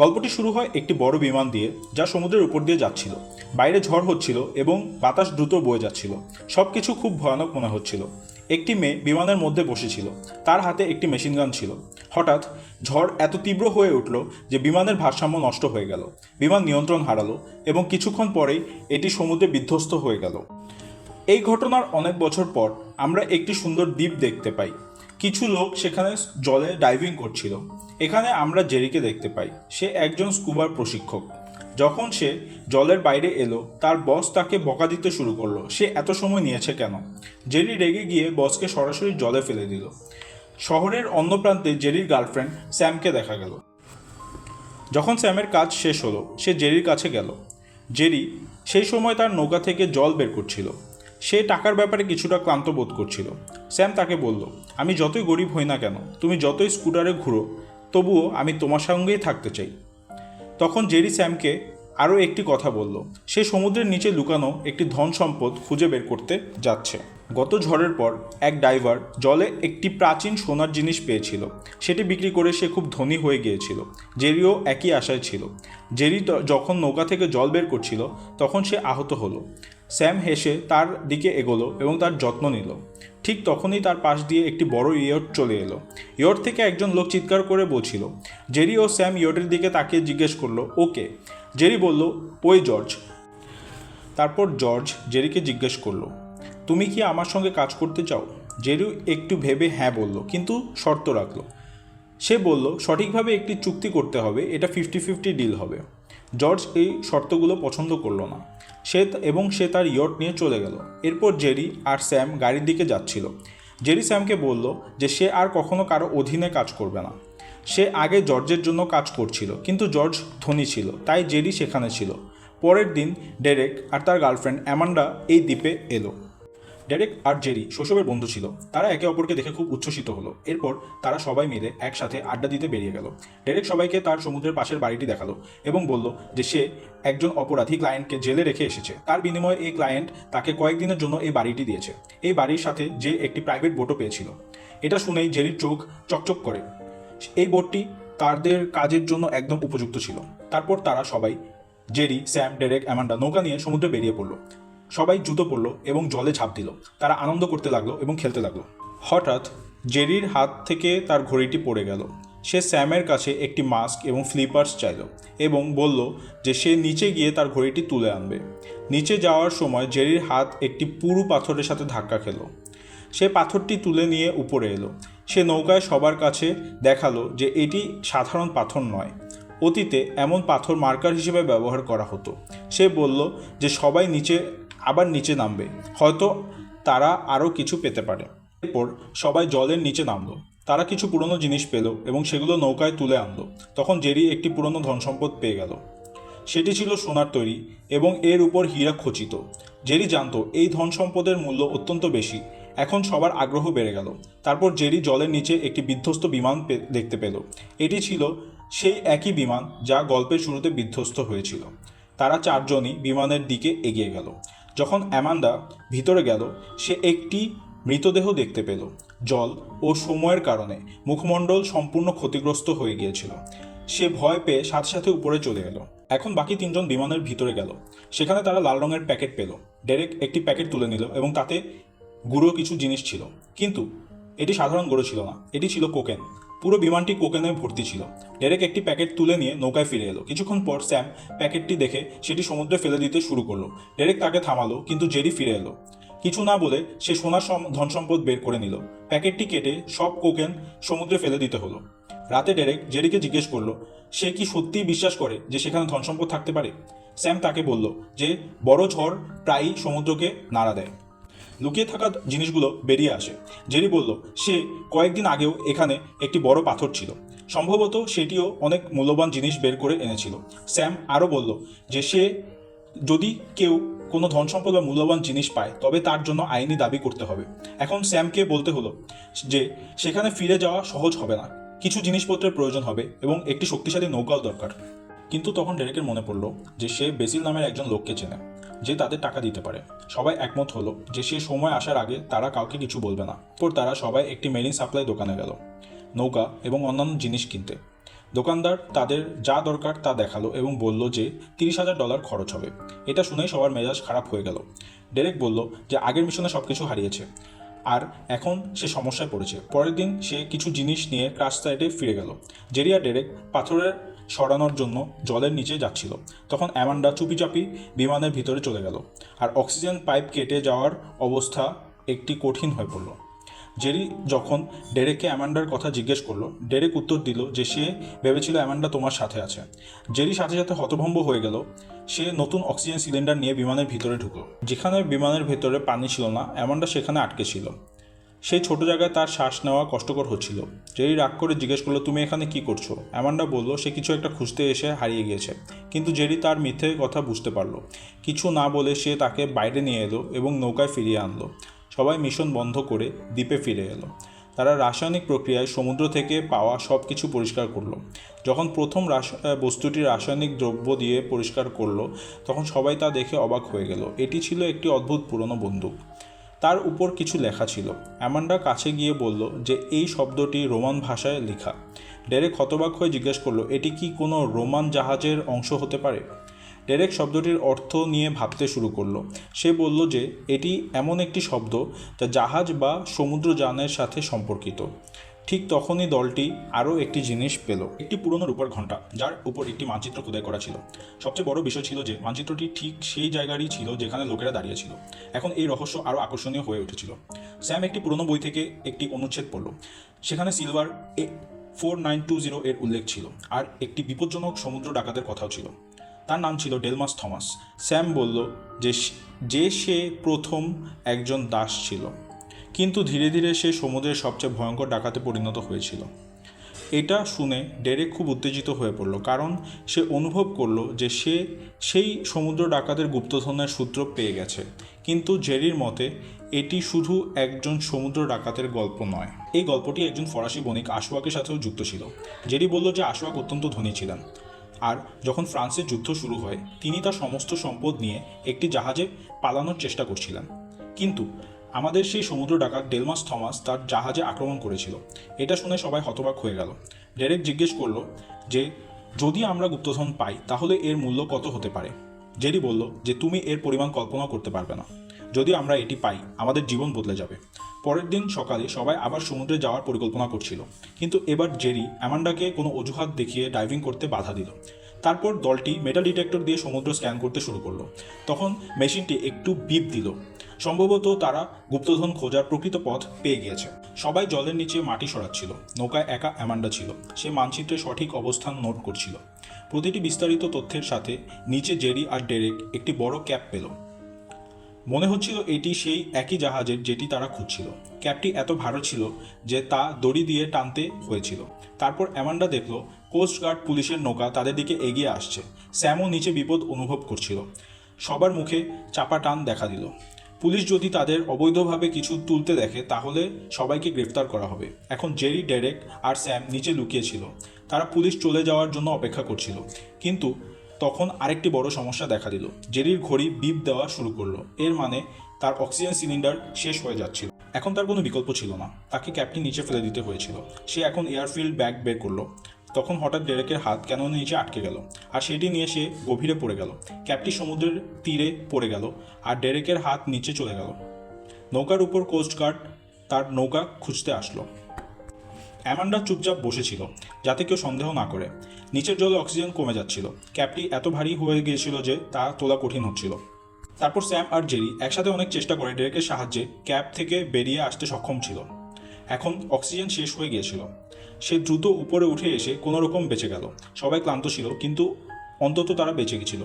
গল্পটি শুরু হয় একটি বড় বিমান দিয়ে যা সমুদ্রের উপর দিয়ে যাচ্ছিল। বাইরে ঝড় হচ্ছিল এবং বাতাস দ্রুত বয়ে যাচ্ছিল। সব কিছু খুব ভয়ানক মনে হচ্ছিল। একটি মেয়ে বিমানের মধ্যে বসেছিল। তার হাতে একটি মেশিন মেশিনগান ছিল। হঠাৎ ঝড় এত তীব্র হয়ে উঠল যে বিমানের ভারসাম্য নষ্ট হয়ে গেল। বিমান নিয়ন্ত্রণ হারালো এবং কিছুক্ষণ পরেই এটি সমুদ্রে বিধ্বস্ত হয়ে গেল। এই ঘটনার অনেক বছর পর আমরা একটি সুন্দর দ্বীপ দেখতে পাই। কিছু লোক সেখানে জলে ডাইভিং করছিল। এখানে আমরা জেরিকে দেখতে পাই। সে একজন স্কুবার প্রশিক্ষক। যখন সে জলের বাইরে এলো, তার বস তাকে বকা দিতে শুরু করল, সে এত সময় নিয়েছে কেন? জেরি রেগে গিয়ে বসকে সরাসরি জলে ফেলে দিল। শহরের অন্য প্রান্তে জেরির গার্লফ্রেন্ড স্যামকে দেখা গেল। যখন স্যামের কাজ শেষ হলো, সে জেরির কাছে গেল। জেরি সেই সময় তার নৌকা থেকে জল বের করছিল। সে টাকার ব্যাপারে কিছুটা ক্লান্ত বোধ করছিল। স্যাম তাকে বলল, আমি যতই গরিব হই না কেন, তুমি যতই স্কুটারে ঘুরো, তবুও আমি তোমার সঙ্গেই থাকতে চাই। তখন জেরি স্যামকে আরও একটি কথা বলল, সে সমুদ্রের নিচে লুকানো একটি ধন সম্পদ খুঁজে বের করতে যাচ্ছে। গত ঝড়ের পর এক ডাইভার জলে একটি প্রাচীন সোনার জিনিস পেয়েছিল, সেটি বিক্রি করে সে খুব ধনী হয়ে গিয়েছিল। জেরিও একই আশায় ছিল। জেরি যখন নৌকা থেকে জল বের করছিল, তখন সে আহত হলো। স্যাম হেসে তার দিকে এগোলো এবং তার যত্ন নিল। ঠিক তখনই তার পাশ দিয়ে একটি বড় ইয়ট চলে এলো। ইয়ট থেকে একজন লোক চিৎকার করে বলছিল, জেরি ও স্যাম ইয়টের দিকে তাকিয়ে জিজ্ঞেস করল, ওকে? জেরি বলল, ওই জর্জ। তারপর জর্জ জেরিকে জিজ্ঞেস করল, তুমি কি আমার সঙ্গে কাজ করতে চাও? জেরি একটু ভেবে হ্যাঁ বলল, কিন্তু শর্ত রাখল। সে বলল, সঠিকভাবে একটি চুক্তি করতে হবে, এটা ফিফটি ফিফটি ডিল হবে। জর্জ এই শর্তগুলো পছন্দ করল না। সে এবং সে তার ইয়ট নিয়ে চলে গেল। এরপর জেরি আর স্যাম গাড়ির দিকে যাচ্ছিল। জেরি স্যামকে বলল যে সে আর কখনো কারও অধীনে কাজ করবে না। সে আগে জর্জের জন্য কাজ করছিল, কিন্তু জর্জ ধনী ছিল, তাই জেরি সেখানে ছিল। পরের দিন ডেরেক আর তার গার্লফ্রেন্ড অ্যামান্ডা এই দ্বীপে এলো। ডেরেক আর জেরি শৈশবের বন্ধু ছিল। তারা একে অপরকে দেখে খুব উচ্ছ্বসিত হলো। এরপর তারা সবাই মিলে একসাথে আড্ডা দিতে বেরিয়ে গেল। ডেরেক সবাইকে তার সমুদ্রের পাশের বাড়িটি দেখাল এবং বলল যে সে একজন অপরাধী ক্লায়েন্টকে জেলে রেখে এসেছে। তার বিনিময়ে এই ক্লায়েন্ট তাকে কয়েকদিনের জন্য এই বাড়িটি দিয়েছে। এই বাড়ির সাথে যে একটি প্রাইভেট বোটও পেয়েছিল। এটা শুনেই জেরির চোখ চকচক করে। এই বোটটি তাদের কাজের জন্য একদম উপযুক্ত ছিল। তারপর তারা সবাই জেরি, স্যাম, ডেরেক, অ্যামান্ডা নৌকা নিয়ে সমুদ্রে বেরিয়ে পড়ল। সবাই জুতো পরলো এবং জলে ঝাঁপ দিল। তারা আনন্দ করতে লাগল এবং খেলতে লাগল। হঠাৎ জেরির হাত থেকে তার ঘড়িটি পড়ে গেল। সে স্যামের কাছে একটি মাস্ক এবং ফ্লিপার্স চাইল এবং বলল যে সে নিচে গিয়ে তার ঘড়িটি তুলে আনবে। নিচে যাওয়ার সময় জেরির হাত একটি পুরু পাথরের সাথে ধাক্কা খেলো। সে পাথরটি তুলে নিয়ে উপরে এলো। সে নৌকায় সবার কাছে দেখাল যে এটি সাধারণ পাথর নয়। অতীতে এমন পাথর মার্কার হিসেবে ব্যবহার করা হতো। সে বলল যে সবাই নিচে আবার নিচে নামবে। হয়তো তারা আরও কিছু পেতে পারে। এরপর সবাই জলের নিচে নামলো। তারা কিছু পুরনো জিনিস পেল এবং সেগুলো নৌকায় তুলে আনলো। তখন জেরি একটি পুরনো ধনসম্পদ পেয়ে গেল। সেটি ছিল সোনার তৈরি এবং এর উপর হীরা খচিত। জেরি জানতো, এই ধন সম্পদের মূল্য অত্যন্ত বেশি। এখন সবার আগ্রহ বেড়ে গেল। তারপর জেরি জলের নিচে একটি বিধ্বস্ত বিমান দেখতে পেল। এটি ছিল সেই একই বিমান যা গল্পের শুরুতে বিধ্বস্ত হয়েছিল। তারা চারজনই বিমানের দিকে এগিয়ে গেল। যখন অ্যামান্ডা ভিতরে গেল, সে একটি মৃতদেহ দেখতে পেল। জল ও সময়ের কারণে মুখমণ্ডল সম্পূর্ণ ক্ষতিগ্রস্ত হয়ে গিয়েছিল। সে ভয় পেয়ে সাথে সাথে উপরে চলে এলো। এখন বাকি তিনজন বিমানের ভিতরে গেল। সেখানে তারা লাল রঙের প্যাকেট পেল। ডেরেক একটি প্যাকেট তুলে নিল এবং তাতে গুঁড়ো কিছু জিনিস ছিল। কিন্তু এটি সাধারণ গুঁড়ো ছিল না। এটি ছিল কোকেন। পুরো বিমানটি কোকেনে ভর্তি ছিল। ডেরেক একটি প্যাকেট তুলে নিয়ে নৌকায় ফিরে এলো। কিছুক্ষণ পর স্যাম প্যাকেটটি দেখে সেটি সমুদ্রে ফেলে দিতে শুরু করল। ডেরেক তাকে থামালো, কিন্তু জেরি ফিরে এলো। কিছু না বলে সে সোনার সম- ধনসম্পদ বের করে নিল। প্যাকেটটি কেটে সব কোকেন সমুদ্রে ফেলে দিতে হলো। রাতে ডেরেক জেরিকে জিজ্ঞেস করল, সে কি সত্যিই বিশ্বাস করে যে সেখানে ধনসম্পদ থাকতে পারে? স্যাম তাকে বলল যে, বড় ঝড় প্রায়ই সমুদ্রকে নাড়া দেয়। লুকিয়ে থাকা জিনিসগুলো বেরিয়ে আসে। জেরি বলল, সে কয়েকদিন আগেও এখানে একটি বড় পাথর ছিল। সম্ভবত সেটিও অনেক মূল্যবান জিনিস বের করে এনেছিল। স্যাম আরও বলল, যে সে যদি কেউ কোনো ধন সম্পদ বা মূল্যবান জিনিস পায়, তবে তার জন্য আইনি দাবি করতে হবে। এখন স্যামকে বলতে হলো যে, সেখানে ফিরে যাওয়া সহজ হবে না। কিছু জিনিসপত্রের প্রয়োজন হবে এবং একটি শক্তিশালী নৌকাও দরকার। কিন্তু তখন ডেরেকের মনে পড়ল যে সে বেসিল নামের একজন লোককে চেনে। যে তাদের টাকা দিতে পারে। সবাই একমত হলো যে সে সময় আসার আগে তারা কাউকে কিছু বলবে না। পর তারা সবাই একটি মেরিন সাপ্লাই দোকানে গেল। নৌকা এবং অন্যান্য জিনিস কিনতে। দোকানদার তাদের যা দরকার তা দেখাল এবং বলল যে তিরিশ হাজার ডলার খরচ হবে। এটা শুনেই সবার মেজাজ খারাপ হয়ে গেল। ডেরেক বলল যে আগের মিশনে সব কিছু হারিয়েছে। আর এখন সে সমস্যায় পড়েছে। পরের দিন সে কিছু জিনিস নিয়ে ক্রাশ সাইডে ফিরে গেল। জেরিয়া ডেরেক পাথরের সরানোর জন্য জলের নিচে যাচ্ছিল। তখন অ্যামান্ডা চুপিচাপি বিমানের ভিতরে চলে গেল আর অক্সিজেন পাইপ কেটে যাওয়ার অবস্থা একটি কঠিন হয়ে পড়ল। জেরি যখন ডেরেককে অ্যামান্ডার কথা জিজ্ঞেস করল, ডেরেক উত্তর দিল যে সে ভেবেছিল অ্যামান্ডা তোমার সাথে আছে। জেরি সাথে সাথে হতভম্ব হয়ে গেল। সে নতুন অক্সিজেন সিলিন্ডার নিয়ে বিমানের ভিতরে ঢুকলো। যেখানে বিমানের ভেতরে পানি ছিল না, অ্যামান্ডা সেখানে আটকে ছিল। সেই ছোট জায়গায় তার শ্বাস নেওয়া কষ্টকর হচ্ছিল। জেরি রাগ করে জিজ্ঞেস করল, তুমি এখানে কি করছ? অ্যামান্ডা বলল, সে কিছু একটা খুঁজতে এসে হারিয়ে গিয়েছে। কিন্তু জেরি তার মিথ্যে কথা বুঝতে পারল। কিছু না বলে সে তাকে বাইরে নিয়ে এলো এবং নৌকায় ফিরিয়ে আনলো। সবাই মিশন বন্ধ করে দ্বীপে ফিরে এলো। তারা রাসায়নিক প্রক্রিয়ায় সমুদ্র থেকে পাওয়া সব কিছু পরিষ্কার করল। যখন প্রথম বস্তুটি রাসায়নিক দ্রব্য দিয়ে পরিষ্কার করল, তখন সবাই তা দেখে অবাক হয়ে গেল। এটি ছিল একটি অদ্ভুত পুরনো বন্দুক। তার উপর কিছু লেখা ছিল। অ্যামান্ডা কাছে গিয়ে বলল যে, এই শব্দটি রোমান ভাষায় লেখা। ডেরেক হতবাক হয়ে জিজ্ঞেস করল, এটি কি কোনো রোমান জাহাজের অংশ হতে পারে? ডেরেক শব্দটির অর্থ নিয়ে ভাবতে শুরু করল। সে বলল যে, এটি এমন একটি শব্দ যা জাহাজ বা সমুদ্রযানের সাথে সম্পর্কিত। ঠিক তখনই দলটি আরও একটি জিনিস পেল। একটি পুরনো রূপার ঘণ্টা, যার উপর একটি মানচিত্র খোদাই করা ছিল। সবচেয়ে বড় বিষয় ছিল যে, মানচিত্রটি ঠিক সেই জায়গারই ছিল যেখানে লোকেরা দাঁড়িয়ে ছিল। এখন এই রহস্য আরও আকর্ষণীয় হয়ে উঠেছিল। স্যাম একটি পুরনো বই থেকে একটি অনুচ্ছেদ পড়ল। সেখানে silver A four nine two zero এর উল্লেখ ছিল, আর একটি বিপজ্জনক সমুদ্র ডাকাতের কথাও ছিল। তার নাম ছিল ডেলমাস থমাস। স্যাম বলল যে যে সে প্রথম একজন দাস ছিল। কিন্তু ধীরে ধীরে সে সমুদ্রের সবচেয়ে ভয়ঙ্কর ডাকাতে পরিণত হয়েছিল। এটা শুনে ডেরেক খুব উত্তেজিত হয়ে পড়ল, কারণ সে অনুভব করল যে সে সেই সমুদ্র ডাকাতের গুপ্তধনের সূত্র পেয়ে গেছে। কিন্তু জেরির মতে, এটি শুধু একজন সমুদ্র ডাকাতের গল্প নয়। এই গল্পটি একজন ফরাসি বণিক আশোয়াকের সাথেও যুক্ত ছিল। জেরি বলল যে আশোয়াক অত্যন্ত ধনী ছিলেন। আর যখন ফ্রান্সের যুদ্ধ শুরু হয়, তিনি তার সমস্ত সম্পদ নিয়ে একটি জাহাজে পালানোর চেষ্টা করছিলেন। কিন্তু আমাদের সেই সমুদ্র ডাকাত ডেলমাস থমাস তার জাহাজে আক্রমণ করেছিল। এটা শুনে সবাই হতবাক হয়ে গেল। ডেরেক জিজ্ঞেস করল যে, যদি আমরা গুপ্তধন পাই, তাহলে এর মূল্য কত হতে পারে? জেরি বলল যে, তুমি এর পরিমাণ কল্পনা করতে পারবে না। যদি আমরা এটি পাই, আমাদের জীবন বদলে যাবে। পরের দিন সকালে সবাই আবার সমুদ্রে যাওয়ার পরিকল্পনা করছিল। কিন্তু এবার জেরি অ্যামান্ডাকে কোনো অজুহাত দেখিয়ে ডাইভিং করতে বাধা দিল। তারপর দলটি মেটাল ডিটেক্টর দিয়ে সমুদ্র স্ক্যান করতে শুরু করল। তখন মেশিনটি একটু বিপ দিল। সম্ভবত তারা গুপ্তধন খোঁজার প্রকৃত পথ পেয়ে গিয়েছে। সবাই জলের নিচে মাটি সরাচ্ছিল। নৌকায় একা অ্যামান্ডা ছিল। সে মানচিত্রে সঠিক অবস্থান নোট করছিল। প্রতিটি বিস্তারিত তথ্যের সাথে নিচে জেরি আর ডেরেক একটি বড় ক্যাপ পেল। মনে হচ্ছিল এটি সেই একই জাহাজের যেটি তারা খুঁজছিল। ক্যাপটি এত ভারী ছিল যে তা দড়ি দিয়ে টানতে হয়েছিল। তারপর অ্যামান্ডা দেখল কোস্টগার্ড পুলিশের নৌকা তাদের দিকে এগিয়ে আসছে। স্যামও নিচে বিপদ অনুভব করছিল। সবার মুখে চাপা টান দেখা দিল। পুলিশ যদি তাদের অবৈধভাবে কিছু তুলতে দেখে, তাহলে সবাইকে গ্রেফতার করা হবে। এখন জেরি, ডেরেক আর স্যাম নিচে লুকিয়েছিল তারা পুলিশ চলে যাওয়ার জন্য অপেক্ষা করছিল। কিন্তু তখন আরেকটি বড় সমস্যা দেখা দিল। জেরির ঘড়ি বিপ দেওয়া শুরু করল। এর মানে তার অক্সিজেন সিলিন্ডার শেষ হয়ে যাচ্ছিল। এখন তার কোনো বিকল্প ছিল না। তাকে ক্যাপটি নিচে ফেলে দিতে হয়েছিল। সে এখন এয়ারফিল্ড ব্যাগ বের করল। তখন হঠাৎ ডেরেকের হাত কেন নিচে আটকে গেল? আর সেটি নিয়ে সে গভীরে পড়ে গেল। ক্যাপটি সমুদ্রের তীরে পড়ে গেল আর ডেরেকের হাত নিচে চলে গেল। নৌকার উপর কোস্টগার্ড তার নৌকা খুঁজতে আসলো। অ্যামান্ডা চুপচাপ বসেছিল, যাতে কেউ সন্দেহ না করে। নিচের জলে অক্সিজেন কমে যাচ্ছিল। ক্যাপটি এত ভারী হয়ে গিয়েছিল যে তা তোলা কঠিন হচ্ছিল। তারপর স্যাম আর জেরি একসাথে অনেক চেষ্টা করে ডেরেকের সাহায্যে ক্যাপ থেকে বেরিয়ে আসতে সক্ষম ছিল। এখন অক্সিজেন শেষ হয়ে গিয়েছিল। সে দ্রুত উপরে উঠে এসে কোনো রকম বেঁচে গেল। সবাই ক্লান্ত ছিল, কিন্তু অন্তত তারা বেঁচে গেছিল।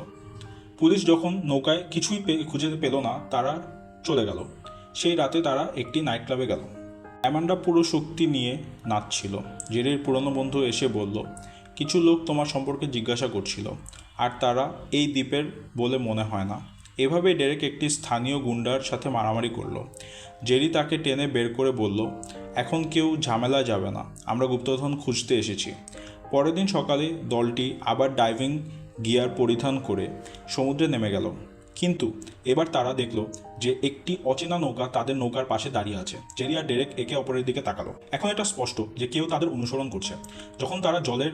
পুলিশ যখন নৌকায় কিছুই খুঁজে পেল না, তারা চলে গেল। সেই রাতে তারা একটি নাইট ক্লাবে গেল। অ্যামান্ডা পুরো শক্তি নিয়ে নাচছিল। জেরির পুরনো বন্ধু এসে বলল, কিছু লোক তোমার সম্পর্কে জিজ্ঞাসা করছিল, আর তারা এই দ্বীপের বলে মনে হয় না। এভাবে ডেরেক একটি স্থানীয় গুন্ডার সাথে মারামারি করল। জেরি তাকে টেনে বের করে বলল এখন কেউ ঝামেলা যাবে না। আমরা গুপ্তধন খুঁজতে এসেছি। পরের দিন সকালে দলটি আবার ডাইভিং গিয়ার পরিধান করে সমুদ্রে নেমে গেল। কিন্তু এবার তারা দেখল যে একটি অচেনা নৌকা তাদের নৌকার পাশে দাঁড়িয়ে আছে। জেরি আর ডেরেক একে অপরের দিকে তাকালো। এখন এটা স্পষ্ট যে কেউ তাদের অনুসরণ করছে। যখন তারা জলের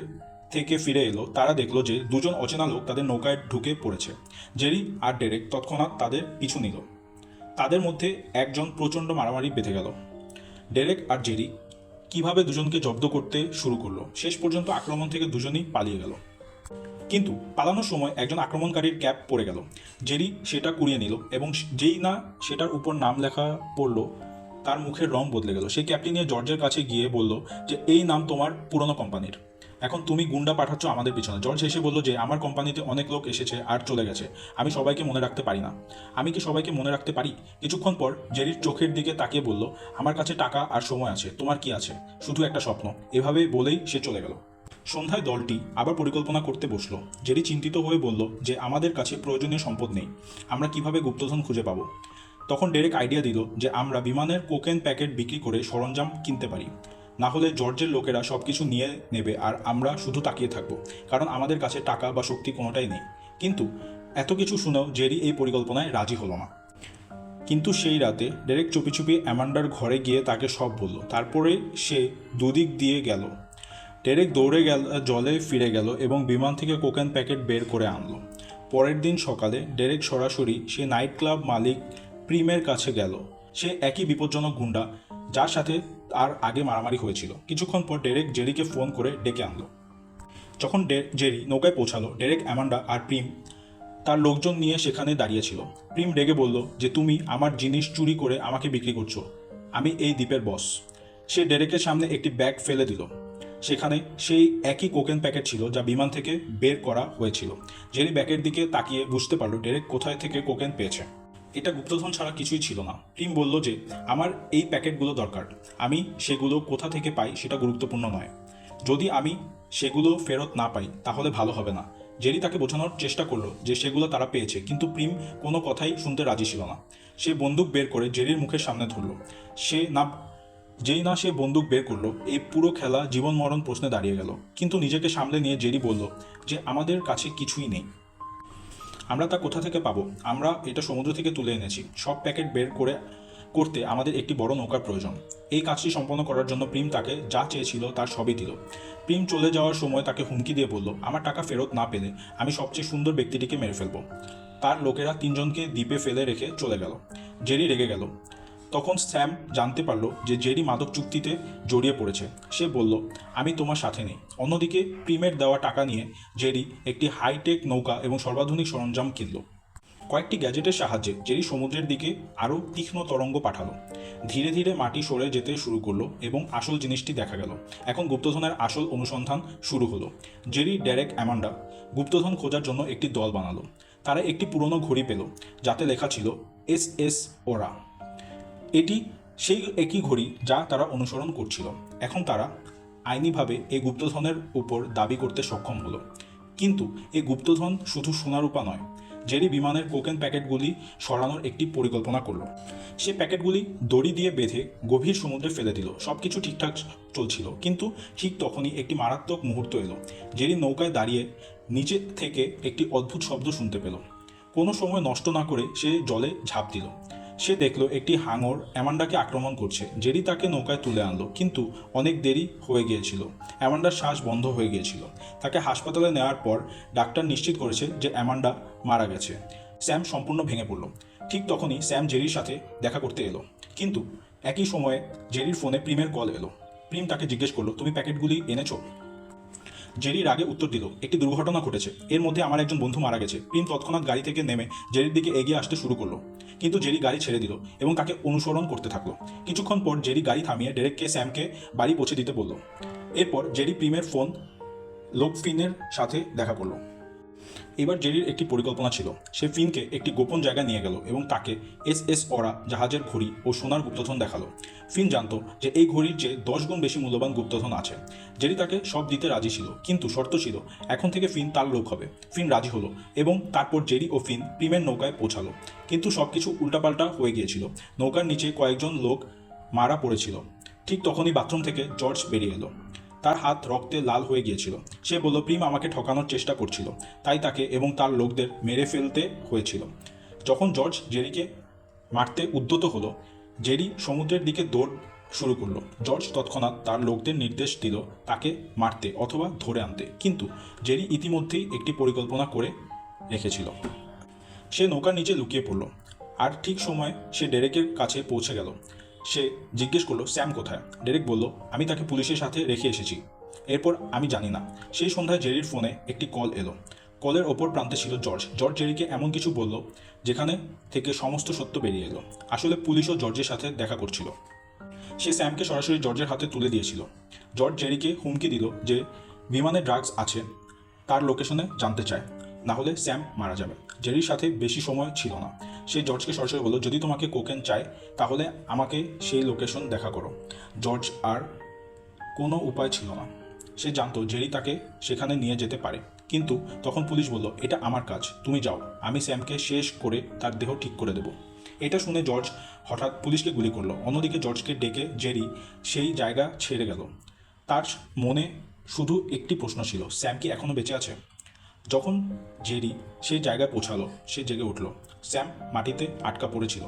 থেকে ফিরে এলো, তারা দেখল যে দুজন অচেনা লোক তাদের নৌকায় ঢুকে পড়েছে। জেরি আর ডেরেক তৎক্ষণাৎ তাদের পিছু নিল। তাদের মধ্যে একজন প্রচণ্ড মারামারি বেঁধে গেল। ডেরেক আর জেরি কীভাবে দুজনকে জব্দ করতে শুরু করল, শেষ পর্যন্ত আক্রমণ থেকে দুজনেই পালিয়ে গেল। কিন্তু পালানোর সময় একজন আক্রমণকারীর ক্যাপ পড়ে গেল। জেরি সেটা কুড়িয়ে নিল এবং যেই না সেটার উপর নাম লেখা পড়ল, তার মুখের রং বদলে গেল। সেই ক্যাপটি নিয়ে জর্জের কাছে গিয়ে বলল যে, এই নাম তোমার পুরনো কোম্পানির। এখন তুমি গুন্ডা পাঠাচ্ছ আমাদের পিছনে। জর্জ এসে বলল যে, আমার কোম্পানিতে অনেক লোক এসেছে আর চলে গেছে। আমি সবাইকে মনে রাখতে পারি না। আমি কি সবাইকে মনে রাখতে পারি? কিছুক্ষণ পর জেরির চোখের দিকে তাকিয়ে বলল, আমার কাছে টাকা আর সময় আছে। তোমার কি আছে? শুধু একটা স্বপ্ন। এভাবে বলেই সে চলে গেল। সন্ধ্যায় দলটি আবার পরিকল্পনা করতে বসল। জেরি চিন্তিত হয়ে বলল যে, আমাদের কাছে প্রয়োজনীয় সম্পদ নেই। আমরা কীভাবে গুপ্তধন খুঁজে পাবো? তখন ডেরেক আইডিয়া দিল যে, আমরা বিমানের কোকেন প্যাকেট বিক্রি করে সরঞ্জাম কিনতে পারি। না হলে জর্জের লোকেরা সব কিছু নিয়ে নেবে আর আমরা শুধু তাকিয়ে থাকব। কারণ আমাদের কাছে টাকা বা শক্তি কোনোটাই নেই। কিন্তু এত কিছু শুনেও জেরি এই পরিকল্পনায় রাজি হলো না। কিন্তু সেই রাতে ডেরেক চুপি চুপি অ্যামান্ডার ঘরে গিয়ে তাকে সব বলল। তারপরে সে দুদিক দিয়ে গেল। ডেরেক দৌড়ে গেল, জলে ফিরে গেল এবং বিমান থেকে কোকেন প্যাকেট বের করে আনলো। পরের দিন সকালে ডেরেক সরাসরি সে নাইট ক্লাব মালিক প্রিমের কাছে গেল। সে একই বিপজ্জনক গুন্ডা, যার সাথে তার আগে মারামারি হয়েছিল। কিছুক্ষণ পর ডেরেক জেরিকে ফোন করে ডেকে আনলো। যখন জেরি নৌকায় পৌঁছালো, ডেরেক, অ্যামান্ডা আর প্রিম তার লোকজন নিয়ে সেখানে দাঁড়িয়েছিল প্রিম রেগে বলল যে, তুমি আমার জিনিস চুরি করে আমাকে বিক্রি করছ। আমি এই দ্বীপের বস। সে ডেরেকের সামনে একটি ব্যাগ ফেলে দিল। সেখানে সেই একই কোকেন প্যাকেট ছিল যা বিমান থেকে বের করা হয়েছিল। জেরি ব্যাগের দিকে তাকিয়ে বুঝতে পারল ডেরেক কোথায় থেকে কোকেন পেয়েছে। এটা গুপ্তধন ছাড়া কিছুই ছিল না। প্রিম বলল যে, আমার এই প্যাকেটগুলো দরকার। আমি সেগুলো কোথা থেকে পাই সেটা গুরুত্বপূর্ণ নয়। যদি আমি সেগুলো ফেরত না পাই, তাহলে ভালো হবে না। জেরি তাকে বোঝানোর চেষ্টা করল যে, সেগুলো তারা পেয়েছে। কিন্তু প্রিম কোনো কথাই শুনতে রাজি ছিল না। সে বন্দুক বের করে জেরির মুখের সামনে ধরলো। সে না, যেই না সে বন্দুক বের করল এই পুরো খেলা জীবন মরণ প্রশ্নে দাঁড়িয়ে গেল। কিন্তু নিজেকে সামলে নিয়ে জেরি বলল যে, আমাদের কাছে কিছুই নেই। আমরা তা কোথা থেকে পাবো? আমরা এটা সমুদ্র থেকে তুলে এনেছি। সব প্যাকেট বের করে, করতে আমাদের একটি বড় নৌকার প্রয়োজন। এই কাজটি সম্পন্ন করার জন্য প্রিম তাকে যা চেয়েছিল তার সবই দিল। প্রিম চলে যাওয়ার সময় তাকে হুমকি দিয়ে বলল, আমার টাকা ফেরত না পেলে আমি সবচেয়ে সুন্দর ব্যক্তিটিকে মেরে ফেলব। তার লোকেরা তিনজনকে দ্বীপে ফেলে রেখে চলে গেল। জেরি রেগে গেল। তখন স্যাম জানতে পারল যে জেরি মাদক চুক্তিতে জড়িয়ে পড়েছে। সে বলল, আমি তোমার সাথে নেই। অন্যদিকে প্রিমের দেওয়া টাকা নিয়ে জেরি একটি হাইটেক নৌকা এবং সর্বাধুনিক সরঞ্জাম কিনল। কয়েকটি গ্যাজেটের সাহায্যে জেরি সমুদ্রের দিকে আরও তীক্ষ্ণ তরঙ্গ পাঠালো। ধীরে ধীরে মাটি সরে যেতে শুরু করল এবং আসল জিনিসটি দেখা গেল। এখন গুপ্তধনের আসল অনুসন্ধান শুরু হলো। জেরি, ডেরেক, অ্যামান্ডা গুপ্তধন খোঁজার জন্য একটি দল বানালো। তারা একটি পুরনো ঘড়ি পেল, যাতে লেখা ছিল, এস এস ওরা। এটি সেই একই ঘড়ি যা তারা অনুসরণ করছিল। এখন তারা আইনিভাবে এই গুপ্তধনের উপর দাবি করতে সক্ষম হলো। কিন্তু এই গুপ্তধন শুধু সোনারূপা নয়, জেরি বিমানের কোকেন প্যাকেটগুলি সরানোর একটি পরিকল্পনা করল। সে প্যাকেটগুলি দড়ি দিয়ে বেঁধে গভীর সমুদ্রে ফেলে দিল। সব কিছু ঠিকঠাক চলছিল, কিন্তু ঠিক তখনই একটি মারাত্মক মুহূর্ত এলো। জেরি নৌকায় দাঁড়িয়ে নিচে থেকে একটি অদ্ভুত শব্দ শুনতে পেল। কোনো সময় নষ্ট না করে সে জলে ঝাঁপ দিল। সে দেখল একটি হাঙর অ্যামান্ডাকে আক্রমণ করছে। জেরি তাকে নৌকায় তুলে আনলো, কিন্তু অনেক দেরি হয়ে গিয়েছিল। অ্যামান্ডার শ্বাস বন্ধ হয়ে গিয়েছিল। তাকে হাসপাতালে নেওয়ার পর ডাক্তার নিশ্চিত করেছে যে অ্যামান্ডা মারা গেছে। স্যাম সম্পূর্ণ ভেঙে পড়ল। ঠিক তখনই স্যাম জেরির সাথে দেখা করতে এলো। কিন্তু একই সময়ে জেরির ফোনে প্রিমের কল এলো। প্রিম তাকে জিজ্ঞেস করল, তুমি প্যাকেটগুলি এনেছো? জেরির আগে উত্তর দিল, একটি দুর্ঘটনা ঘটেছে। এর মধ্যে আমার একজন বন্ধু মারা গেছে। প্রিম তৎক্ষণাৎ গাড়ি থেকে নেমে জেরির দিকে এগিয়ে আসতে শুরু করল। কিন্তু জেরি গাড়ি ছেড়ে দিল এবং তাকে অনুসরণ করতে থাকল। কিছুক্ষণ পর জেরি গাড়ি থামিয়ে ডেরেককে স্যামকে বাড়ি পৌঁছে দিতে বলল। এরপর জেরি প্রিমের ফোন লোকফিনের সাথে দেখা করল। এবার জেরির একটি পরিকল্পনা ছিল। সে ফিনকে একটি গোপন জায়গায় নিয়ে গেল এবং তাকে এস এস অরা জাহাজের ঘড়ি ও সোনার গুপ্তধন দেখাল। ফিন জানতো যে এই ঘড়ির চেয়ে দশ গুণ বেশি মূল্যবান গুপ্তধন আছে। জেরি তাকে সব দিতে রাজি ছিল, কিন্তু শর্ত ছিল, এখন থেকে ফিন তার লোক হবে। ফিন রাজি হলো এবং তারপর জেরি ও ফিন প্রিমের নৌকায় পৌঁছালো। কিন্তু সব কিছু উল্টাপাল্টা হয়ে গিয়েছিল। নৌকার নিচে কয়েকজন লোক মারা পড়েছিল। ঠিক তখনই বাথরুম থেকে জর্জ বেরিয়ে এলো। তার হাত রক্তে লাল হয়ে গিয়েছিল। সে বলল, প্রিম, আমাকে ঠকানোর চেষ্টা করছিল। তাই তাকে এবং তার লোকদের মেরে ফেলতে হয়েছিল। যখন জর্জ জেরিকে মারতে উদ্যত হলো, জেরি সমুদ্রের দিকে দৌড় শুরু করল। জর্জ তৎক্ষণাৎ তার লোকদের নির্দেশ দিল তাকে মারতে অথবা ধরে আনতে। কিন্তু জেরি ইতিমধ্যেই একটি পরিকল্পনা করে রেখেছিল। সে নৌকার নিচে লুকিয়ে পড়ল। আর ঠিক সময় সে ডেরেকের কাছে পৌঁছে গেল। সে জিজ্ঞেস করল স্যাম কোথায়? ডেরেক বলল, আমি তাকে পুলিশের সাথে রেখে এসেছি। এরপর আমি জানি না। সেই সন্ধ্যায় জেরির ফোনে একটি কল এলো। কলের ওপর প্রান্তে ছিল জর্জ। জর্জ জেরিকে এমন কিছু বলল, যেখানে থেকে সমস্ত সত্য বেরিয়ে এলো। আসলে পুলিশও জর্জের সাথে দেখা করছিল। সে স্যামকে সরাসরি জর্জের হাতে তুলে দিয়েছিল। জর্জ জেরিকে হুমকি দিল যে বিমানে ড্রাগস আছে, তার লোকেশনে জানতে চায়। না হলে স্যাম মারা যাবে। জেরির সাথে বেশি সময় ছিল না। সে জর্জকে সরাসরি বলল, যদি তোমাকে কোকেন চাই, তাহলে আমাকে সেই লোকেশন দেখা করো। জর্জ আর কোনো উপায় ছিল না। সে জানতো জেরি তাকে সেখানে নিয়ে যেতে পারে। কিন্তু তখন পুলিশ বলল, এটা আমার কাজ, তুমি যাও, আমি স্যামকে শেষ করে তার দেহ ঠিক করে দেব। এটা শুনে জর্জ হঠাৎ পুলিশকে গুলি করল। অন্যদিকে জর্জকে ডেকে জেরি সেই জায়গা ছেড়ে গেল। তার মনে শুধু একটি প্রশ্ন ছিল, স্যাম কি এখনও বেঁচে আছে? যখন জেরি সেই জায়গায় পৌঁছালো, সে জেগে উঠল। স্যাম মাটিতে আটকা পড়েছিল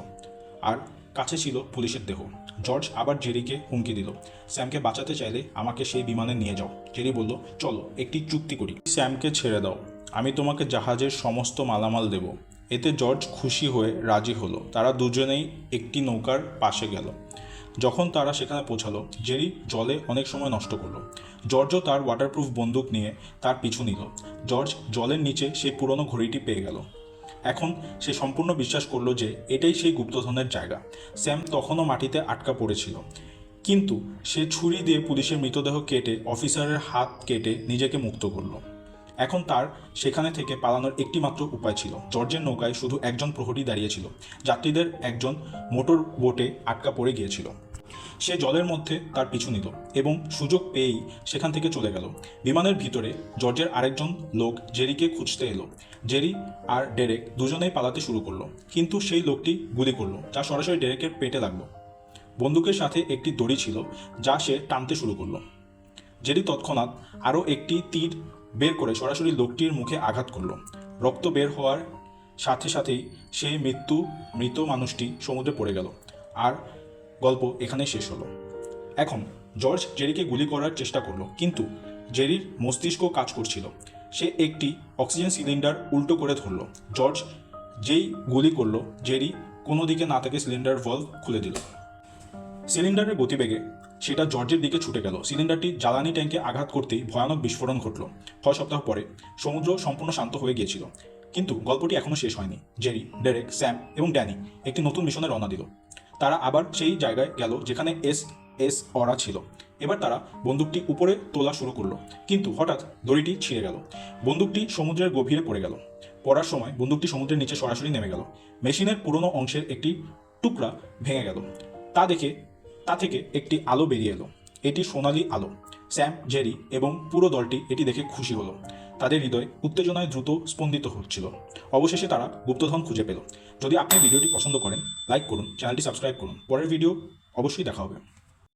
আর কাছে ছিল পুলিশের দেহ। জর্জ আবার জেরিকে হুমকি দিল। স্যামকে বাঁচাতে চাইলে আমাকে সেই বিমানে নিয়ে যাও। জেরি বলল, চলো, একটি চুক্তি করি। স্যামকে ছেড়ে দাও। আমি তোমাকে জাহাজের সমস্ত মালামাল দেব। এতে জর্জ খুশি হয়ে রাজি হলো। তারা দুজনেই একটি নৌকার পাশে গেল। যখন তারা সেখানে পৌঁছালো, জেরি জলে অনেক সময় নষ্ট করল। জর্জও তার ওয়াটারপ্রুফ বন্দুক নিয়ে তার পিছু নিল। জর্জ জলের নিচে সেই পুরনো ঘড়িটি পেয়ে গেল। এখন সে সম্পূর্ণ বিশ্বাস করল যে এটাই সেই গুপ্তধনের জায়গা। স্যাম তখনও মাটিতে আটকা পড়েছিল। কিন্তু সে ছুরি দিয়ে পুলিশের মৃতদেহ কেটে অফিসারের হাত কেটে নিজেকে মুক্ত করল। এখন তার সেখানে থেকে পালানোর একটি মাত্র উপায় ছিল। জর্জের নৌকায় শুধু একজন প্রহরী দাঁড়িয়েছিল যাত্রীদের একজন মোটর বোটে আটকা পড়ে গিয়েছিল। সে জলের মধ্যে তার পিছু নিল এবং সুযোগ পেয়েই সেখান থেকে চলে গেল। বিমানের ভিতরে জর্জের আরেকজন লোক জেরিকে খুঁজতে এলো। জেরি আর ডেরেক দুজনেই পালাতে শুরু করল, কিন্তু সেই লোকটি গুলি করল, যা সরাসরি ডেরেকের পেটে লাগল। বন্দুকের সাথে একটি দড়ি ছিল, যা সে টানতে শুরু করল। জেরি তৎক্ষণাৎ আরও একটি তীর বের করে সরাসরি লোকটির মুখে আঘাত করল। রক্ত বের হওয়ার সাথে সাথেই সেই মৃত্যু, মৃত মানুষটি সমুদ্রে পড়ে গেল। আর গল্প এখানে শেষ হলো। এখন জর্জ জেরিকে গুলি করার চেষ্টা করল, কিন্তু জেরির মস্তিষ্ক কাজ করছিল। সে একটি অক্সিজেন সিলিন্ডার উল্টো করে ধরলো। জর্জ যেই গুলি করল, জেরি কোনো দিকে না থেকে সিলিন্ডার ভলভ খুলে দিল। সিলিন্ডারের গতিবেগে সেটা জর্জের দিকে ছুটে গেল। সিলিন্ডারটি জ্বালানি ট্যাঙ্কে আঘাত করতেই ভয়ানক বিস্ফোরণ ঘটল। ছয় সপ্তাহ পরে সমুদ্র সম্পূর্ণ শান্ত হয়ে গিয়েছিল। কিন্তু গল্পটি এখনও শেষ হয়নি। জেরি, ডেরেক, স্যাম এবং ড্যানি একটি নতুন মিশনে রওনা দিল। তারা আবার সেই জায়গায় গেল যেখানে এস এস, অরা ছিল। এবার তারা বন্দুকটি উপরে তোলা শুরু করল। কিন্তু হঠাৎ দড়িটি ছিঁড়ে গেল। বন্দুকটি সমুদ্রের গভীরে পড়ে গেল। পড়ার সময় বন্দুকটি সমুদ্রের নিচে সরাসরি নেমে গেল। মেশিনের পুরনো অংশের একটি টুকরা ভেঙে গেল। তা দেখে, তা থেকে একটি আলো বেরিয়ে এলো। এটি সোনালি আলো। স্যাম, জেরি এবং পুরো দলটি এটি দেখে খুশি হলো। তাদের হৃদয় উত্তেজনায় দ্রুত স্পন্দিত হচ্ছিল। অবশেষে তারা গুপ্তধন খুঁজে পেল। যদি আপনি ভিডিওটি পছন্দ করেন লাইক করুন চ্যানেলটি সাবস্ক্রাইব করুন। পরের ভিডিও অবশ্যই দেখা হবে।